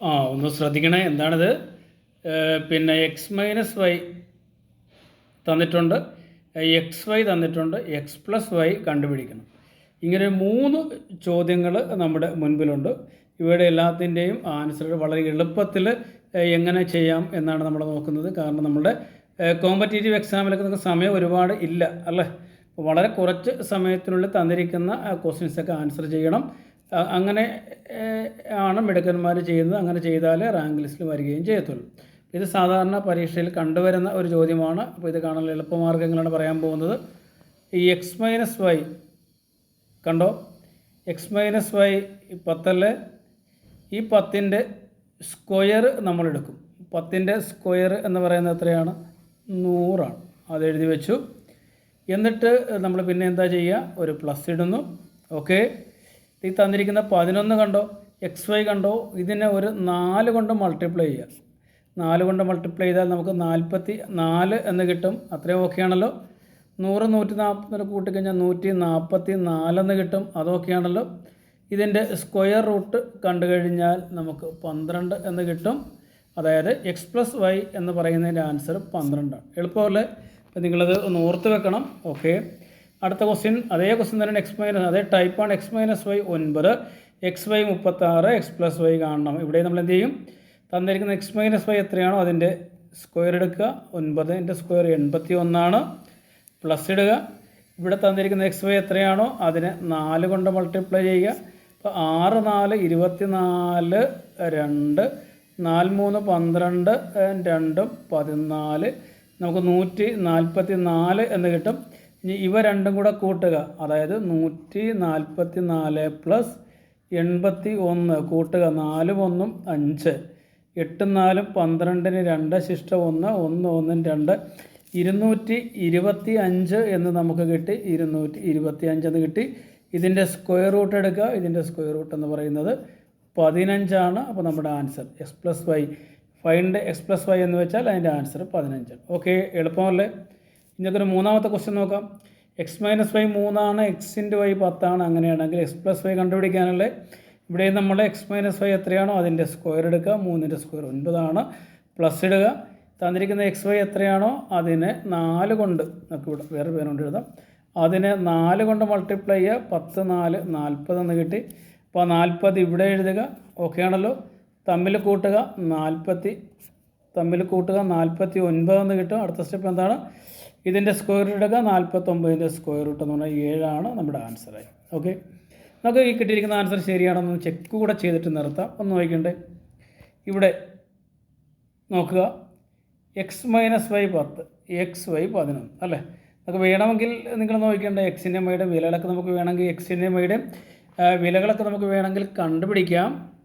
ആ ഒന്ന് ശ്രദ്ധിക്കണേ. എന്താണിത്? പിന്നെ എക്സ് മൈനസ് വൈ തന്നിട്ടുണ്ട്. എക്സ് വൈ തന്നിട്ടുണ്ട്. എക്സ് പ്ലസ് വൈ കണ്ടുപിടിക്കണം. ഇങ്ങനെ മൂന്ന് ചോദ്യങ്ങൾ നമ്മുടെ മുൻപിലുണ്ട്. ഇവയുടെ എല്ലാത്തിന്റെയും ആൻസർ വളരെ എളുപ്പത്തിൽ എങ്ങനെ ചെയ്യാം എന്നാണ് നമ്മൾ നോക്കുന്നത്. കാരണം നമ്മുടെ കോമ്പറ്റേറ്റീവ് എക്സാമിലൊക്കെ നമുക്ക് സമയം ഒരുപാട് ഇല്ല അല്ലേ? വളരെ കുറച്ച് സമയത്തിനുള്ളിൽ തന്നിരിക്കുന്ന ക്വസ്റ്റ്യൻസൊക്കെ ആൻസർ ചെയ്യണം. അങ്ങനെ ആണ് മിടുക്കന്മാർ ചെയ്യുന്നത്. അങ്ങനെ ചെയ്താലേ റാങ്ക് ലിസ്റ്റിൽ വരികയും ചെയ്യത്തുള്ളൂ. ഇത് സാധാരണ പരീക്ഷയിൽ കണ്ടുവരുന്ന ഒരു ചോദ്യമാണ്. അപ്പോൾ ഇത് കാണാൻ എളുപ്പമാർഗങ്ങളാണ് പറയാൻ പോകുന്നത്. ഈ എക്സ് മൈനസ് വൈ കണ്ടോ? എക്സ് മൈനസ് വൈ പത്തല്ലേ? ഈ പത്തിന്റെ സ്ക്വയർ നമ്മളെടുക്കും പത്തിന്റെ സ്ക്വയർ എന്ന് പറയുന്നത് എത്രയാണ്? നൂറാണ്. അത് എഴുതി വെച്ചു. എന്നിട്ട് നമ്മൾ പിന്നെ എന്താ ചെയ്യുക? ഒരു പ്ലസ് ഇടുന്നു. ഓക്കെ ഈ തന്നിരിക്കുന്ന പതിനൊന്ന് കണ്ടോ എക്സ് വൈ കണ്ടോ ഇതിനെ ഒരു നാല് കൊണ്ട് മൾട്ടിപ്ലൈ ചെയ്യുക നാല് കൊണ്ട് മൾട്ടിപ്ലൈ ചെയ്താൽ നമുക്ക് നാൽപ്പത്തി നാല് എന്ന് കിട്ടും. അത്രയും ഓക്കെയാണല്ലോ നൂറ് നൂറ്റി നാൽപ്പത്തിന് കൂട്ടിക്കഴിഞ്ഞാൽ നൂറ്റി നാൽപ്പത്തി നാലെന്ന് കിട്ടും അതൊക്കെയാണല്ലോ ഇതിന്റെ സ്ക്വയർ റൂട്ട് കണ്ടു കഴിഞ്ഞാൽ നമുക്ക് പന്ത്രണ്ട് എന്ന് കിട്ടും. അതായത് എക്സ് പ്ലസ് വൈ എന്ന് പറയുന്നതിന്റെ ആൻസർ പന്ത്രണ്ടാണ്. എളുപ്പമല്ലേ? നിങ്ങളത് ഒന്ന് ഓർത്ത് വെക്കണം. ഓക്കെ അടുത്ത ക്വസ്റ്റ്യൻ അതേ ക്വസ്റ്റ്യൻ തന്നെ എക്സ് മൈനസ് അതേ ടൈപ്പാണ് എക്സ് മൈനസ് വൈ ഒൻപത് എക്സ് വൈ മുപ്പത്താറ് എക്സ് പ്ലസ് വൈ കാണണം. ഇവിടെ നമ്മൾ എന്ത് ചെയ്യും? തന്നിരിക്കുന്ന എക്സ് മൈനസ് വൈ എത്രയാണോ അതിന്റെ സ്ക്വയർ എടുക്കുക. ഒൻപതിന്റെ സ്ക്വയർ എൺപത്തി ഒന്നാണ് പ്ലസ് ഇടുക. ഇവിടെ തന്നിരിക്കുന്ന എക്സ് വൈ എത്രയാണോ അതിനെ നാല് കൊണ്ട് മൾട്ടിപ്ലൈ ചെയ്യുക. അപ്പോൾ ആറ് നാല് ഇരുപത്തി നാല് രണ്ട് നാല് മൂന്ന് പന്ത്രണ്ട് രണ്ടും പതിനാല്. നമുക്ക് നൂറ്റി നാൽപ്പത്തി നാല് എന്ന് കിട്ടും. ഇനി ഇവ രണ്ടും കൂടെ കൂട്ടുക. അതായത് നൂറ്റി നാൽപ്പത്തി നാല് പ്ലസ് എൺപത്തി ഒന്ന് കൂട്ടുക. നാലും ഒന്നും അഞ്ച്. എട്ടും നാലും പന്ത്രണ്ടിന് രണ്ട് ശിഷ്ട ഒന്ന് ഒന്ന് ഒന്നും രണ്ട്. ഇരുന്നൂറ്റി ഇരുപത്തി അഞ്ച് എന്ന് നമുക്ക് കിട്ടി. ഇരുന്നൂറ്റി ഇരുപത്തി അഞ്ച് എന്ന് കിട്ടി. ഇതിന്റെ സ്ക്വയർ റൂട്ട് എടുക്കുക. ഇതിന്റെ സ്ക്വയർ റൂട്ട് എന്ന് പറയുന്നത് പതിനഞ്ചാണ്. അപ്പോൾ നമ്മുടെ answer X plus Y find X plus Y എന്ന് വെച്ചാൽ അതിന്റെ ആൻസർ പതിനഞ്ചാണ് ഓക്കെ എളുപ്പമല്ലേ? ഇന്നൊക്കെ മൂന്നാമത്തെ ക്വസ്റ്റ്യൻ നോക്കാം. എക്സ് മൈനസ് വൈ മൂന്നാണ് എക്സ് ഇന്റു വൈ പത്താണ്. അങ്ങനെയാണെങ്കിൽ എക്സ് പ്ലസ് വൈ കണ്ടുപിടിക്കാനുള്ളത് ഇവിടെ നമ്മൾ എക്സ് മൈനസ് വൈ എത്രയാണോ അതിന്റെ സ്ക്വയർ എടുക്കുക. മൂന്നിന്റെ സ്ക്വയർ ഒൻപതാണ്. പ്ലസ് ഇടുക. തന്നിരിക്കുന്ന എക്സ് വൈ എത്രയാണോ അതിനെ നാല് കൊണ്ട് നമുക്ക് ഇവിടെ വേറെ പേരുകൊണ്ട് എഴുതാം. അതിനെ നാല് കൊണ്ട് മൾട്ടിപ്ലൈ ചെയ്യുക. പത്ത് നാല് നാൽപ്പത് എന്ന് കിട്ടി. അപ്പോൾ നാൽപ്പത് ഇവിടെ എഴുതുക. ഓക്കെ ആണല്ലോ. തമ്മിൽ കൂട്ടുക. നാൽപ്പത്തി തമ്മിൽ കൂട്ടുക നാൽപ്പത്തി ഒൻപത് എന്ന് കിട്ടും. അടുത്ത സ്റ്റെപ്പ് എന്താണ്? ഇതിന്റെ സ്ക്വയർ റൂട്ട് എടുക്കുക നാൽപ്പത്തൊമ്പതിന്റെ സ്ക്വയർ റൂട്ട് എന്ന് പറഞ്ഞാൽ ഏഴാണ് നമ്മുടെ ആൻസറായി ഓക്കെ നമുക്ക് ഈ കിട്ടിയിരിക്കുന്ന ആൻസർ ശരിയാണെന്ന് ചെക്ക് കൂടെ ചെയ്തിട്ട് നിർത്താം. ഒന്ന് നോക്കണ്ടേ ഇവിടെ നോക്കുക. എക്സ് മൈനസ് വൈ പത്ത്. എക്സ് വൈ പതിനൊന്ന്. അല്ലേ? നമുക്ക് വേണമെങ്കിൽ നിങ്ങൾ നോക്കേണ്ട എക്സിന്റെ വൈയുടെ വിലകളൊക്കെ നമുക്ക് വേണമെങ്കിൽ എക്സിന്റെ വൈയുടെ വിലകളൊക്കെ നമുക്ക് വേണമെങ്കിൽ കണ്ടുപിടിക്കാം.